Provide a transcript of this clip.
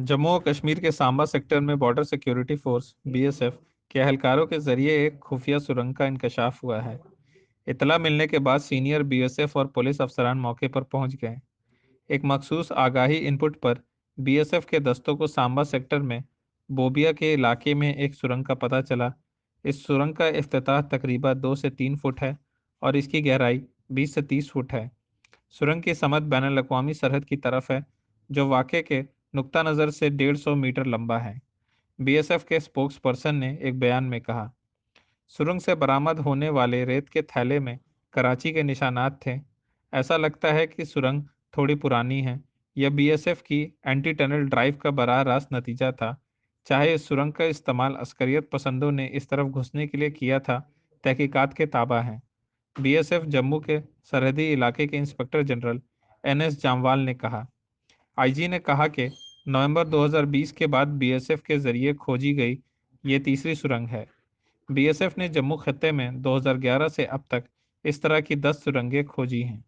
जम्मू और कश्मीर के सांबा सेक्टर में बॉर्डर सिक्योरिटी फोर्स बीएसएफ के एहलकारों के ज़रिए एक खुफिया सुरंग का इंकशाफ हुआ है। इतला मिलने के बाद सीनियर बीएसएफ और पुलिस अफसरान मौके पर पहुँच गए। एक मखसूस आगाही इनपुट पर बीएसएफ के दस्तों को सांबा सेक्टर में, बोबिया के इलाके में एक सुरंग का पता चला। इस सुरंग का अफ्ताह तकरीबन दो से तीन फुट है और इसकी गहराई बीस से तीस फुट है। सुरंग की समत बैन अवी सरहद की तरफ़ है, जो वाक़े के नुक्ता नज़र से डेढ़ सौ मीटर लंबा है। बीएसएफ के स्पोक्स पर्सन ने एक बयान में कहा, सुरंग से बरामद होने वाले रेत के थैले में कराची के निशानात थे। ऐसा लगता है कि सुरंग थोड़ी पुरानी है। यह बीएसएफ की एंटी टनल ड्राइव का बरह रास्त नतीजा था। चाहे इस सुरंग का इस्तेमाल अस्करियत पसंदों ने इस तरफ़ घुसने के लिए किया था, तहकीकात के ताबा हैं। बीएसएफ जम्मू के सरहदी इलाके के inspector general N S Jamwal ने कहा आईजी ने कहा कि नवंबर 2020 के बाद बीएसएफ के ज़रिए खोजी गई ये तीसरी सुरंग है। बीएसएफ ने जम्मू खत्े में 2011 से अब तक इस तरह की 10 सुरंगें खोजी हैं।